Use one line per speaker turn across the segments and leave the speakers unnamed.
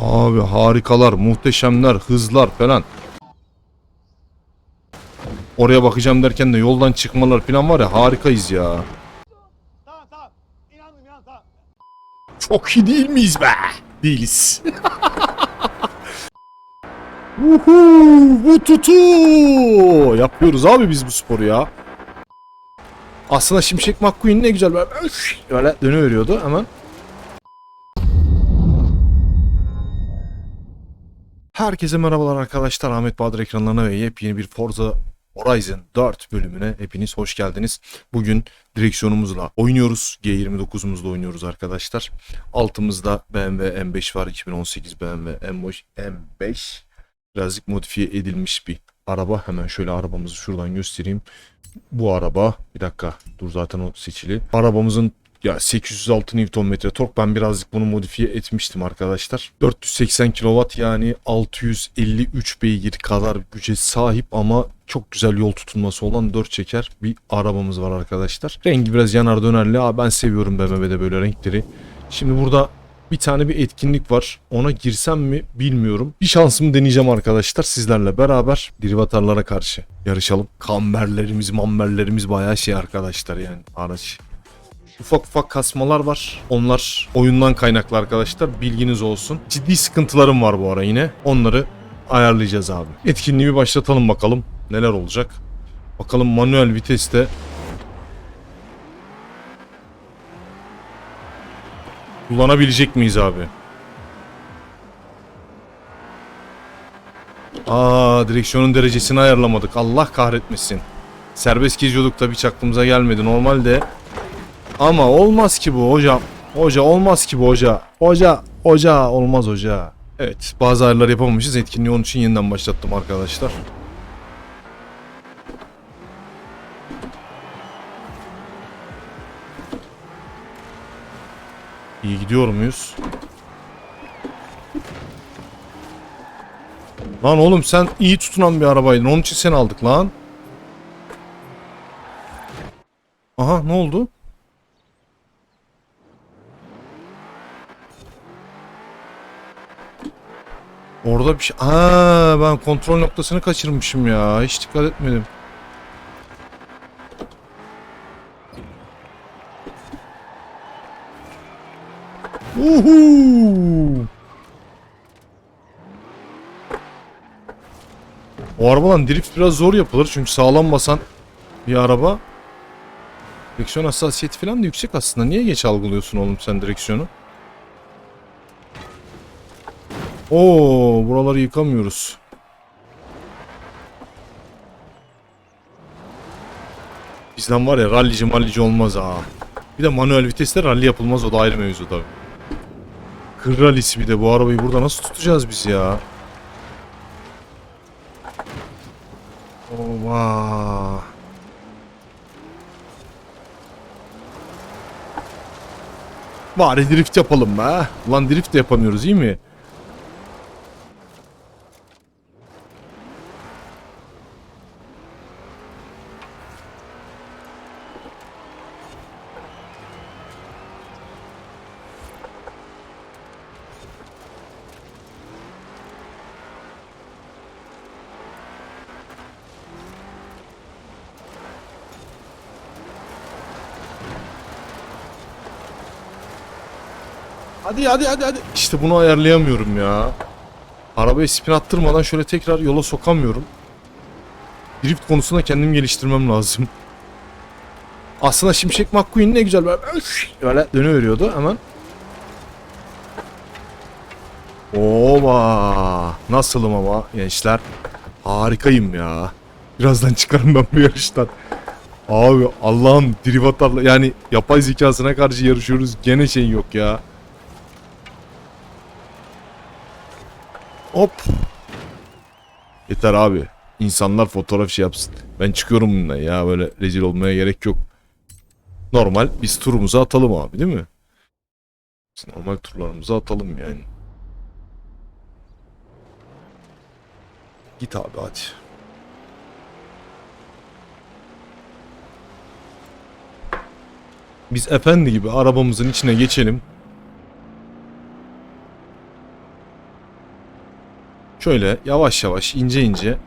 Abi harikalar, muhteşemler, hızlar falan. Oraya bakacağım derken de yoldan çıkmalar falan var ya harikayız ya.
Tamam tamam. İnandım inandım tamam.
Çok iyi değil miyiz be? Değiliz. Uhu, bu tutu. Yapıyoruz abi biz bu sporu ya. Aslında Şimşek McQueen ne güzel böyle, böyle dönüveriyordu hemen. Herkese merhabalar arkadaşlar. Ahmet Bahadır ekranlarına ve yepyeni bir Forza Horizon 4 bölümüne hepiniz hoş geldiniz. Bugün direksiyonumuzla oynuyoruz. G29'umuzla oynuyoruz arkadaşlar. Altımızda BMW M5 var. 2018 BMW M5. M5. Birazcık modifiye edilmiş bir araba. Hemen şöyle arabamızı şuradan göstereyim. Bu araba bir dakika dur zaten o seçili. Arabamızın ya 806 Nm tork ben birazcık bunu modifiye etmiştim arkadaşlar. 480 kW yani 653 beygir kadar güce sahip ama çok güzel yol tutulması olan 4 çeker bir arabamız var arkadaşlar. Rengi biraz yanar dönerli. Aa, ben seviyorum BMW'de böyle renkleri. Şimdi burada bir tane bir etkinlik var. Ona girsem mi bilmiyorum. Bir şansımı deneyeceğim arkadaşlar sizlerle beraber derivatarlara karşı yarışalım. Kamberlerimiz, mamberlerimiz bayağı şey arkadaşlar yani araç. Ufak ufak kasmalar var. Onlar oyundan kaynaklı arkadaşlar. Bilginiz olsun. Ciddi sıkıntılarım var bu ara yine. Onları ayarlayacağız abi. Etkinliği bir başlatalım bakalım. Neler olacak. Bakalım manuel viteste kullanabilecek miyiz abi? Aa direksiyonun derecesini ayarlamadık. Allah kahretmesin. Serbest geziyorduk tabii hiç aklımıza gelmedi. Normalde ama olmaz ki bu hocam. Hoca olmaz ki bu hoca. Hoca, hoca olmaz hoca. Evet bazı ayarlar yapamamışız. Etkinliği onun için yeniden başlattım arkadaşlar. İyi gidiyor muyuz? Lan oğlum sen iyi tutunan bir arabaydın. Onun için seni aldık lan. Aha ne oldu? Orada bir şey... Aa, ben kontrol noktasını kaçırmışım ya. Hiç dikkat etmedim. Uhu! O arabadan drift biraz zor yapılır çünkü sağlam basan bir araba. Direksiyon hassasiyeti falan da yüksek aslında. Niye geç algılıyorsun oğlum sen direksiyonu? Oo, buraları yıkamıyoruz. Bizden var ya rallici mallici olmaz ha. Bir de manuel viteste rally yapılmaz o da ayrı mevzu tabii. Kır rallisi bir de bu arabayı burada nasıl tutacağız biz ya? Ova. Bari drift yapalım be. Lan drift de yapamıyoruz iyi mi? Hadi hadi hadi hadi. İşte bunu ayarlayamıyorum ya. Arabayı spin attırmadan şöyle tekrar yola sokamıyorum. Drift konusunda kendim geliştirmem lazım. Aslında Şimşek McQueen ne güzel böyle, böyle dönüveriyordu hemen. Oba! Nasılım ama gençler? Harikayım ya. Birazdan çıkarım ben bu yarıştan. Abi Allah'ım derivatarla yani yapay zekasına karşı yarışıyoruz gene şey yok ya. Hop. Yeter abi. İnsanlar fotoğraf şey yapsın. Ben çıkıyorum bundan ya böyle rezil olmaya gerek yok. Normal biz turumuzu atalım abi değil mi? Biz normal turlarımızı atalım yani. Git abi hadi. Biz efendi gibi arabamızın içine geçelim. Şöyle yavaş yavaş ince ince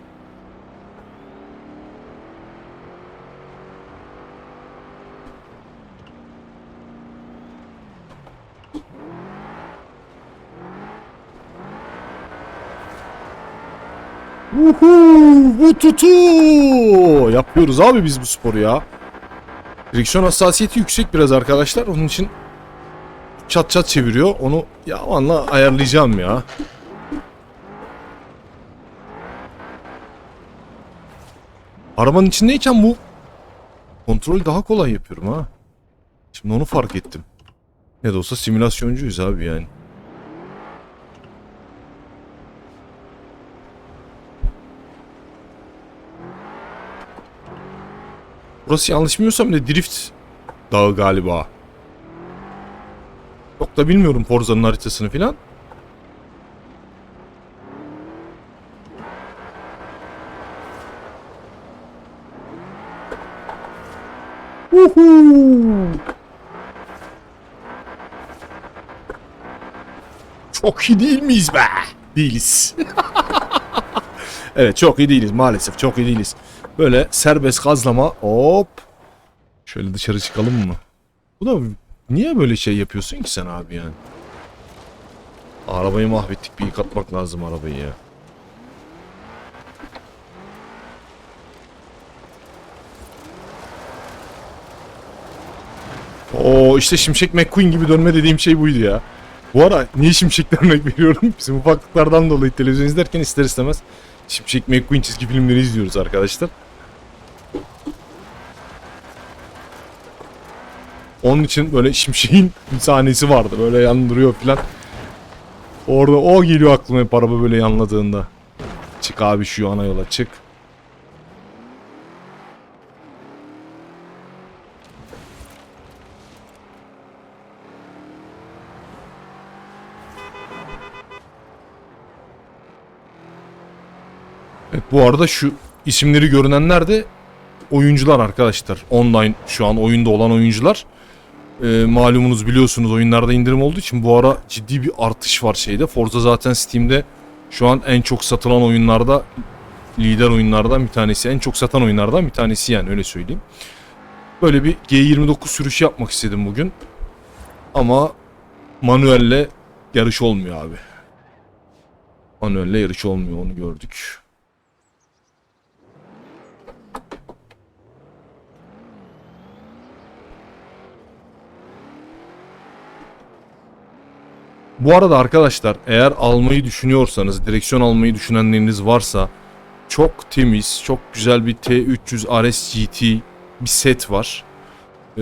Uhu, bu tutu. Yapıyoruz abi biz bu sporu ya. Direksiyon hassasiyeti yüksek biraz arkadaşlar. Onun için çat çat çeviriyor. Onu yamanla ayarlayacağım ya. Arabanın içindeyken bu kontrolü daha kolay yapıyorum ha. Şimdi onu fark ettim. Ne de olsa simülasyoncuyuz abi yani. Burası yanlış bilmiyorsam de Drift Dağı galiba. Çok da bilmiyorum Forza'nın haritasını filan. Uhu. Çok iyi değil miyiz be? Değiliz. evet çok iyi değiliz maalesef çok iyi değiliz. Böyle serbest gazlama hop. Şöyle dışarı çıkalım mı? Bu da niye böyle şey yapıyorsun ki sen abi yani? Arabayı mahvettik bir yıkatmak lazım arabayı ya. Oo işte Şimşek McQueen gibi dönme dediğim şey buydu ya. Bu ara niye Şimşek'ten örnek veriyorum? Bizim ufaklıklardan dolayı televizyon izlerken ister istemez Şimşek McQueen çizgi filmleri izliyoruz arkadaşlar. Onun için böyle Şimşek'in bir sahnesi vardı. Böyle yandırıyor filan. Orada o geliyor aklıma hep araba böyle yanladığında. Çık abi şu ana yola çık. Bu arada şu isimleri görünenler de oyuncular arkadaşlar. Online şu an oyunda olan oyuncular. Ee, malumunuz biliyorsunuz oyunlarda indirim olduğu için bu ara ciddi bir artış var şeyde. Forza zaten Steam'de şu an en çok satılan oyunlarda lider oyunlardan bir tanesi. En çok satan oyunlardan bir tanesi yani öyle söyleyeyim. Böyle bir G29 sürüşü yapmak istedim bugün. Ama manuelle yarış olmuyor abi. Manuelle yarış olmuyor onu gördük. Bu arada arkadaşlar eğer almayı düşünüyorsanız, direksiyon almayı düşünenleriniz varsa çok temiz, çok güzel bir T300 RS GT bir set var. Ee,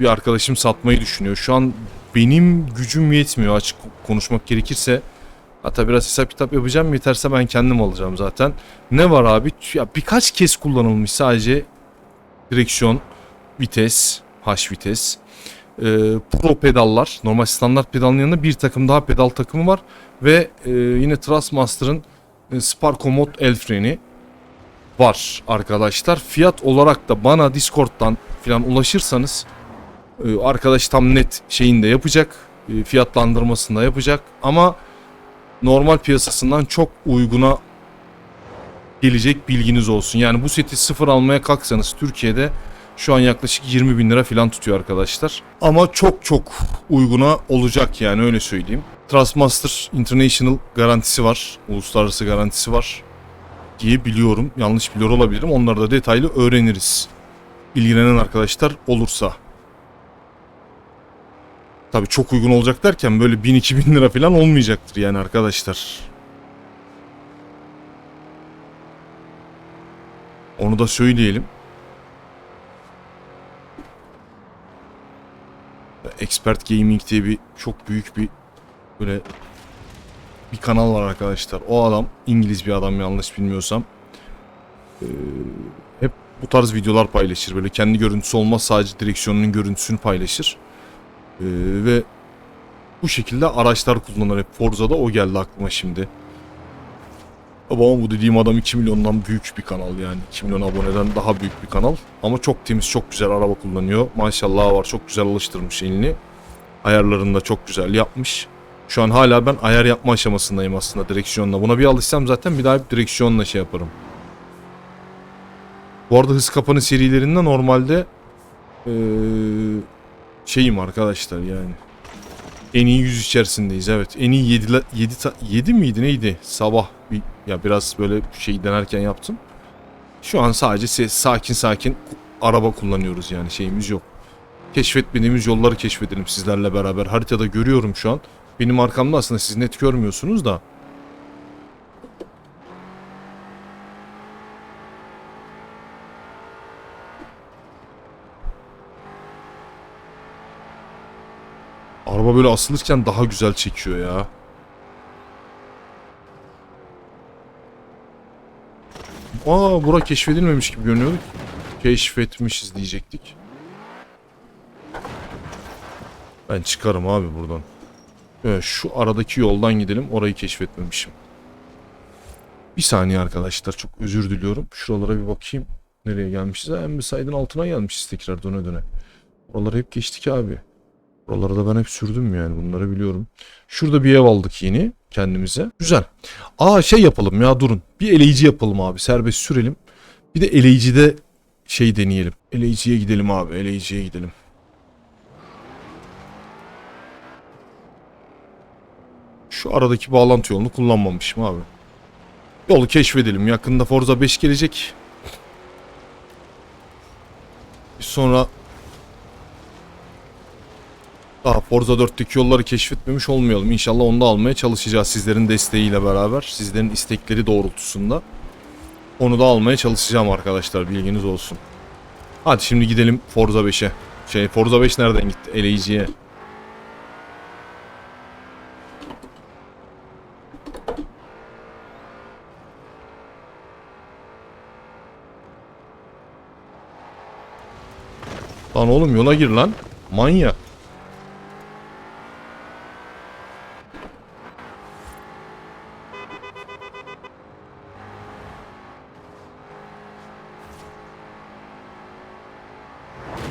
bir arkadaşım satmayı düşünüyor. Şu an benim gücüm yetmiyor açık konuşmak gerekirse. Hatta biraz hesap kitap yapacağım. Yeterse ben kendim alacağım zaten. Ne var abi? Ya birkaç kez kullanılmış sadece direksiyon, vites, H vites e, pro pedallar. Normal standart pedalın yanında bir takım daha pedal takımı var. Ve e, yine Trustmaster'ın e, Sparco Mod el freni var arkadaşlar. Fiyat olarak da bana Discord'dan falan ulaşırsanız e, arkadaş tam net şeyini de yapacak. E, fiyatlandırmasını yapacak. Ama normal piyasasından çok uyguna gelecek bilginiz olsun. Yani bu seti sıfır almaya kalksanız Türkiye'de şu an yaklaşık 20 bin lira falan tutuyor arkadaşlar. Ama çok çok uyguna olacak yani öyle söyleyeyim. Trustmaster International garantisi var. Uluslararası garantisi var. Diye biliyorum. Yanlış biliyor olabilirim. Onları da detaylı öğreniriz. İlgilenen arkadaşlar olursa. Tabii çok uygun olacak derken böyle 1000-2000 lira falan olmayacaktır yani arkadaşlar. Onu da söyleyelim. Expert Gaming diye bir çok büyük bir böyle bir kanal var arkadaşlar. O adam İngiliz bir adam yanlış bilmiyorsam. Ee, hep bu tarz videolar paylaşır. Böyle kendi görüntüsü olmaz sadece direksiyonunun görüntüsünü paylaşır. Ee, ve bu şekilde araçlar kullanır. Hep Forza'da o geldi aklıma şimdi. Ama bu dediğim adam 2 milyondan büyük bir kanal yani. 2 milyon aboneden daha büyük bir kanal. Ama çok temiz, çok güzel araba kullanıyor. Maşallah var, çok güzel alıştırmış elini. Ayarlarını da çok güzel yapmış. Şu an hala ben ayar yapma aşamasındayım aslında direksiyonla. Buna bir alışsam zaten bir daha hep direksiyonla şey yaparım. Bu arada hız kapanı serilerinde normalde eee, şeyim arkadaşlar yani. En iyi 100 içerisindeyiz evet. En iyi 7 7 7 miydi neydi? Sabah bir ya biraz böyle şey denerken yaptım. Şu an sadece ses, sakin sakin araba kullanıyoruz yani şeyimiz yok. Keşfetmediğimiz yolları keşfedelim sizlerle beraber. Haritada görüyorum şu an. Benim arkamda aslında siz net görmüyorsunuz da. Araba böyle asılırken daha güzel çekiyor ya. Aa bura keşfedilmemiş gibi görünüyordu. Keşfetmişiz diyecektik. Ben çıkarım abi buradan. Evet, şu aradaki yoldan gidelim. Orayı keşfetmemişim. Bir saniye arkadaşlar. Çok özür diliyorum. Şuralara bir bakayım. Nereye gelmişiz? Ha, Embisaydın altına gelmişiz tekrar döne döne. Oraları hep geçtik abi. Oraları da ben hep sürdüm yani. Bunları biliyorum. Şurada bir ev aldık yeni kendimize. Güzel. Aa şey yapalım ya durun. Bir eleyici yapalım abi. Serbest sürelim. Bir de eleyicide şey deneyelim. Eleyiciye gidelim abi. Eleyiciye gidelim. Şu aradaki bağlantı yolunu kullanmamışım abi. Yolu keşfedelim. Yakında Forza 5 gelecek. Sonra daha Forza 4'teki yolları keşfetmemiş olmayalım. İnşallah onu da almaya çalışacağız sizlerin desteğiyle beraber. Sizlerin istekleri doğrultusunda. Onu da almaya çalışacağım arkadaşlar bilginiz olsun. Hadi şimdi gidelim Forza 5'e. Şey Forza 5 nereden gitti? Eleyiciye. Lan oğlum yola gir lan. Manyak.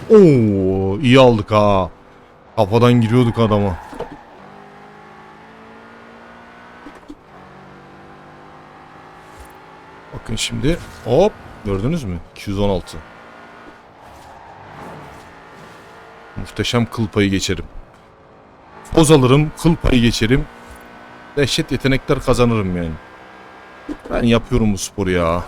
Oo, iyi aldık ha. Kafadan giriyorduk adama. Bakın şimdi hop gördünüz mü? 216. Muhteşem kıl payı geçerim. Poz alırım, kıl payı geçerim. Dehşet yetenekler kazanırım yani. Ben yapıyorum bu sporu ya.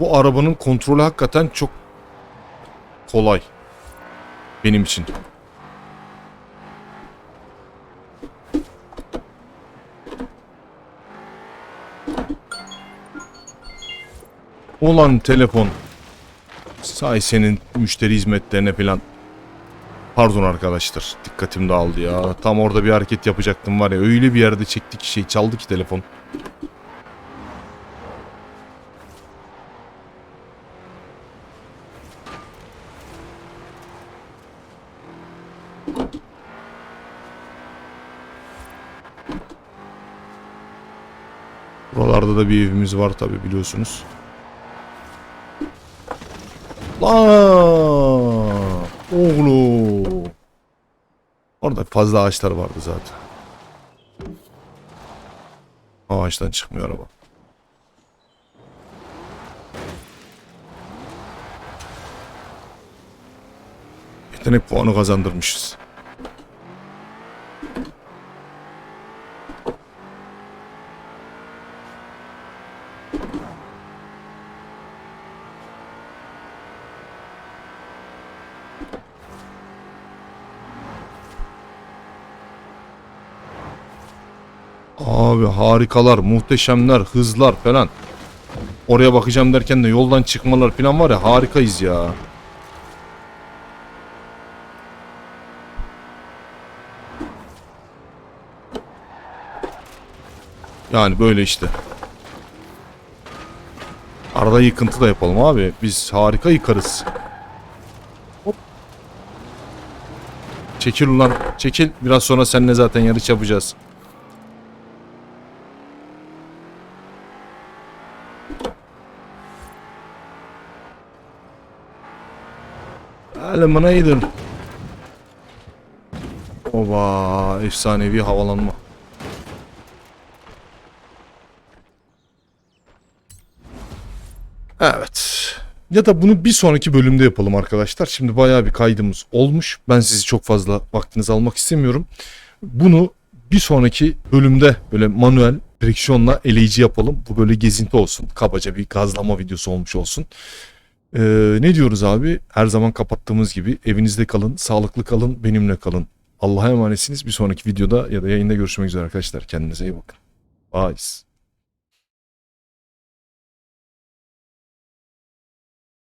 Bu arabanın kontrolü hakikaten çok kolay. Benim için. Olan telefon. Say senin müşteri hizmetlerine falan. Pardon arkadaşlar. Dikkatim dağıldı ya. Tam orada bir hareket yapacaktım var ya. Öyle bir yerde çekti ki şey çaldı ki telefon. Buralarda da bir evimiz var tabi biliyorsunuz. Lan oğlum. Orada fazla ağaçlar vardı zaten. Ağaçtan çıkmıyor araba. Yetenek puanı kazandırmışız. Abi harikalar, muhteşemler, hızlar falan. Oraya bakacağım derken de yoldan çıkmalar falan var ya harikayız ya. Yani böyle işte. Arada yıkıntı da yapalım abi. Biz harika yıkarız. Çekil ulan. Çekil. Biraz sonra seninle zaten yarış yapacağız. Eliminator. Oba efsanevi havalanma. Evet. Ya da bunu bir sonraki bölümde yapalım arkadaşlar. Şimdi bayağı bir kaydımız olmuş. Ben sizi çok fazla vaktinizi almak istemiyorum. Bunu bir sonraki bölümde böyle manuel direksiyonla eleyici yapalım. Bu böyle gezinti olsun. Kabaca bir gazlama videosu olmuş olsun. Ee, ne diyoruz abi? Her zaman kapattığımız gibi evinizde kalın, sağlıklı kalın, benimle kalın. Allah'a emanetsiniz. Bir sonraki videoda ya da yayında görüşmek üzere arkadaşlar. Kendinize iyi bakın. Bye.